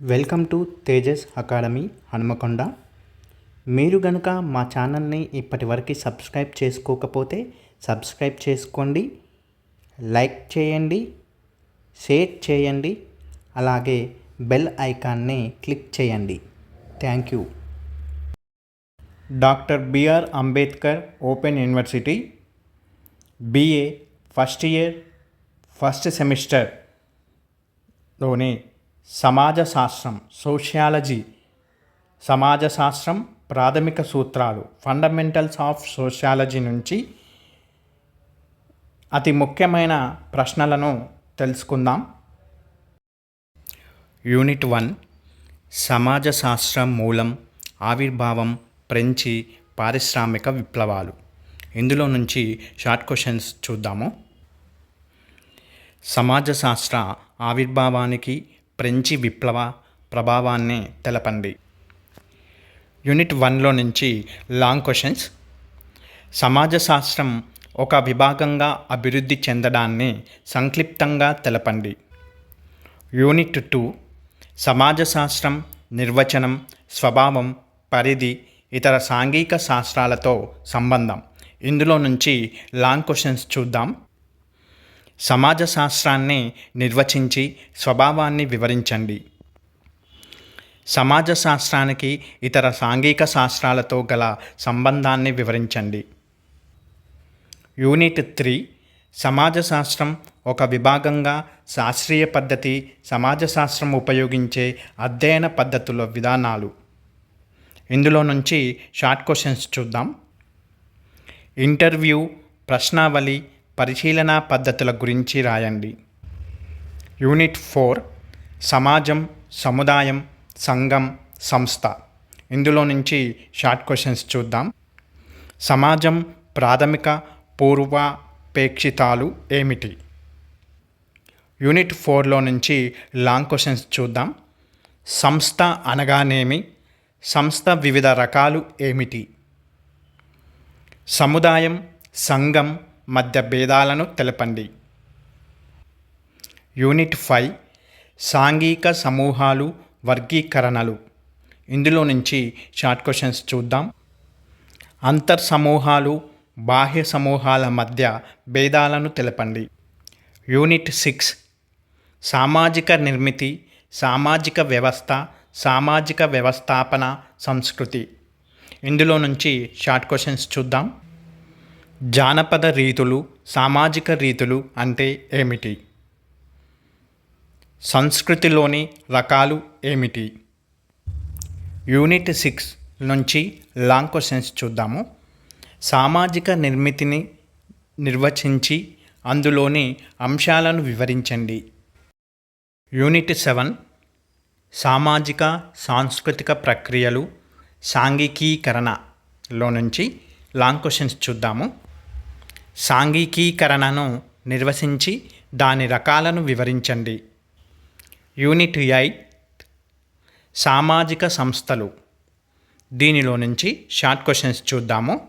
Welcome to Tejas academy Hanumakonda. మీరు గనుక మా ఛానల్ని ఇప్పటివరకు సబ్స్క్రైబ్ చేసుకోకపోతే సబ్స్క్రైబ్ చేసుకోండి లైక్ చేయండి షేర్ చేయండి అలాగే బెల్ ఐకాన్ని క్లిక్ చేయండి. Thank you. Doctor BR Ambedkar open university BA first year first సెమిస్టర్లోనే సమాజ శాస్త్రం సోషియాలజీ సమాజ శాస్త్రం ప్రాథమిక సూత్రాలు ఫండమెంటల్స్ ఆఫ్ సోషియాలజీ నుంచి అతి ముఖ్యమైన ప్రశ్నలను తెలుసుకుందాం. యూనిట్ వన్ సమాజ శాస్త్రం మూలం ఆవిర్భావం ఫ్రెంచి పారిశ్రామిక విప్లవాలు. ఇందులో నుంచి షార్ట్ క్వశ్చన్స్ చూద్దాము. సమాజ శాస్త్ర ఆవిర్భావానికి ఫ్రెంచి విప్లవ ప్రభావాన్ని తెలపండి. యూనిట్ వన్లో నుంచి లాంగ్ క్వశ్చన్స్. సమాజ శాస్త్రం ఒక విభాగంగా అభివృద్ధి చెందడాన్ని సంక్లిప్తంగా తెలపండి. యూనిట్ టూ సమాజ శాస్త్రం నిర్వచనం స్వభావం పరిధి ఇతర సాంఘిక శాస్త్రాలతో సంబంధం. ఇందులో నుంచి లాంగ్ క్వశ్చన్స్ చూద్దాం. సమాజ శాస్త్రాన్ని నిర్వచించి స్వభావాన్ని వివరించండి. సమాజ శాస్త్రానికి ఇతర సాంఘిక శాస్త్రాలతో గల సంబంధాన్ని వివరించండి. యూనిట్ త్రీ సమాజ శాస్త్రం ఒక విభాగంగా శాస్త్రీయ పద్ధతి సమాజ శాస్త్రం ఉపయోగించే అధ్యయన పద్ధతుల విధానాలు. ఇందులో నుంచి షార్ట్ క్వశ్చన్స్ చూద్దాం. ఇంటర్వ్యూ ప్రశ్నావళి పరిశీలన పద్ధతుల గురించి రాయండి. యూనిట్ ఫోర్ సమాజం సముదాయం సంఘం సంస్థ. ఇందులో నుంచి షార్ట్ క్వశ్చన్స్ చూద్దాం. సమాజం ప్రాథమిక పూర్వాపేక్షితాలు ఏమిటి? యూనిట్ ఫోర్లో నుంచి లాంగ్ క్వశ్చన్స్ చూద్దాం. సంస్థ అనగానేమి? సంస్థ వివిధ రకాలు ఏమిటి? సముదాయం సంఘం మధ్య భేదాలను తెలపండి. యూనిట్ ఫైవ్ సాంఘిక సమూహాలు వర్గీకరణలు. ఇందులో నుంచి షార్ట్ క్వశ్చన్స్ చూద్దాం. అంతర్ సమూహాలు బాహ్య సమూహాల మధ్య భేదాలను తెలపండి. యూనిట్ సిక్స్ సామాజిక నిర్మితి సామాజిక వ్యవస్థ సామాజిక వ్యవస్థాపన సంస్కృతి. ఇందులో నుంచి షార్ట్ క్వశ్చన్స్ చూద్దాం. జానపద రీతులు సామాజిక రీతులు అంటే ఏమిటి? సంస్కృతిలోని రకాలు ఏమిటి? యూనిట్ సిక్స్ నుంచి లాంగ్ క్వశ్చన్స్ చూద్దాము. సామాజిక నిర్మితిని నిర్వచించి అందులోని అంశాలను వివరించండి. యూనిట్ సెవెన్ సామాజిక సాంస్కృతిక ప్రక్రియలు సాంఘికీకరణలో నుంచి లాంగ్ క్వశ్చన్స్ చూద్దాము. సాంఘికీకరణను నిర్వచించి దాని రకాలను వివరించండి. యూనిట్ ఐ సామాజిక సంస్థలు. దీనిలో నుంచి షార్ట్ క్వశ్చన్స్ చూద్దాము.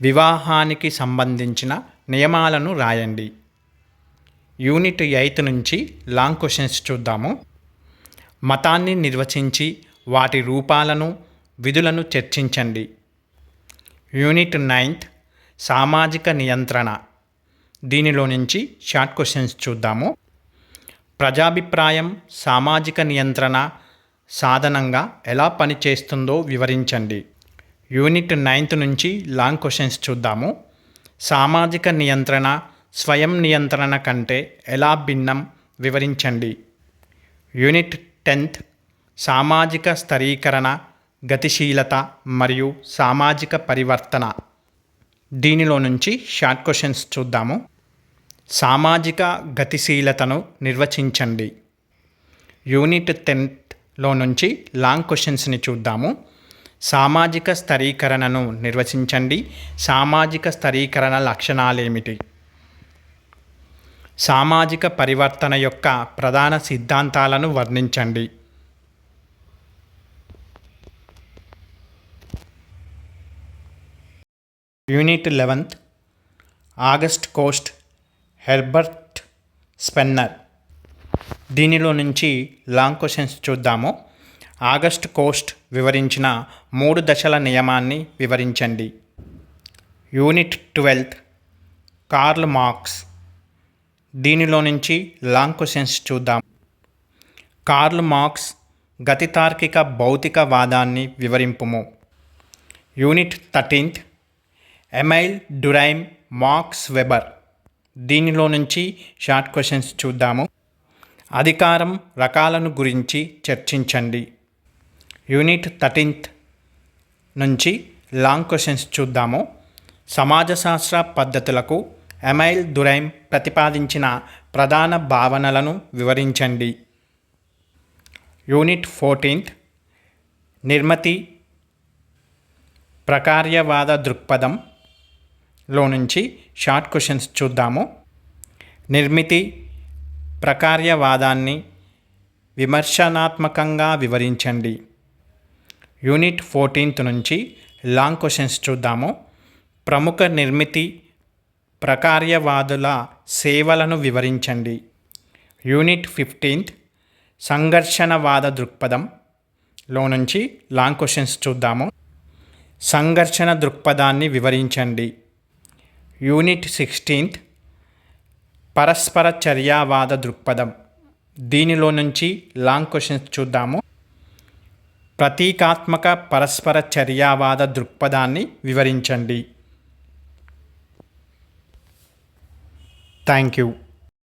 వివాహానికి సంబంధించిన నియమాలను రాయండి. యూనిట్ ఎయిత్ నుంచి లాంగ్ క్వశ్చన్స్ చూద్దాము. మతాన్ని నిర్వచించి వాటి రూపాలను విధులను చర్చించండి. యూనిట్ నైన్త్ సామాజిక నియంత్రణ. దీనిలో నుంచి షార్ట్ క్వశ్చన్స్ చూద్దాము. ప్రజాభిప్రాయం సామాజిక నియంత్రణ సాధనంగా ఎలా పనిచేస్తుందో వివరించండి. యూనిట్ నైన్త్ నుంచి లాంగ్ క్వశ్చన్స్ చూద్దాము. సామాజిక నియంత్రణ స్వయం నియంత్రణ కంటే ఎలా భిన్నం వివరించండి. యూనిట్ టెన్త్ సామాజిక స్థరీకరణ గతిశీలత మరియు సామాజిక పరివర్తన. దీనిలో నుంచి షార్ట్ క్వశ్చన్స్ చూద్దాము. సామాజిక గతిశీలతను నిర్వచించండి. యూనిట్ టెన్త్లో నుంచి లాంగ్ క్వశ్చన్స్ని చూద్దాము. సామాజిక స్థరీకరణను నిర్వచించండి. సామాజిక స్థరీకరణ లక్షణాలేమిటి? సామాజిక పరివర్తన యొక్క ప్రధాన సిద్ధాంతాలను వర్ణించండి. Unit eleventh August Comte Herbert Spencer. దీనిలో నుంచి లాంగ్ క్వశ్చన్స్ చూద్దాము. ఆగస్ట్ కోస్ట్ వివరించిన మూడు దశల నియమాన్ని వివరించండి. Unit twelfth Karl Marx. దీనిలో నుంచి లాంగ్ క్వశ్చన్స్ చూద్దాం. కార్ల్ మార్క్స్ గతితార్కిక భౌతికవాదాన్ని వివరింపుము. Unit thirteenth Emile Durkheim Marx Weber దీనిలో నుంచి షార్ట్ క్వశ్చన్స్ చూద్దాము. అధికారం రకాలను గురించి చర్చించండి. యూనిట్ థర్టీన్త్ నుంచి లాంగ్ క్వశ్చన్స్ చూద్దాము. సమాజశాస్త్ర పద్ధతులకు ఎమైల్ దురైమ్ ప్రతిపాదించిన ప్రధాన భావనలను వివరించండి. యూనిట్ ఫోర్టీన్త్ నిర్మతి ప్రకార్యవాద దృక్పథం లో నుంచి షార్ట్ క్వశ్చన్స్ చూద్దాము. నిర్మితి ప్రకార్యవాదాన్ని విమర్శనాత్మకంగా వివరించండి. యూనిట్ ఫోర్టీన్త్ నుంచి లాంగ్ క్వశ్చన్స్ చూద్దాము. ప్రముఖ నిర్మితి ప్రకార్యవాదుల సేవలను వివరించండి. యూనిట్ ఫిఫ్టీన్త్ సంఘర్షణవాద దృక్పథంలో నుంచి లాంగ్ క్వశ్చన్స్ చూద్దాము. సంఘర్షణ దృక్పథాన్ని వివరించండి. యూనిట్ సిక్స్టీన్త్ పరస్పర చర్యావాద దృక్పథం. దీనిలో నుంచి లాంగ్ క్వశ్చన్స్ చూద్దాము. ప్రతీకాత్మక పరస్పర చర్యావాద దృక్పథాన్ని వివరించండి. Thank you.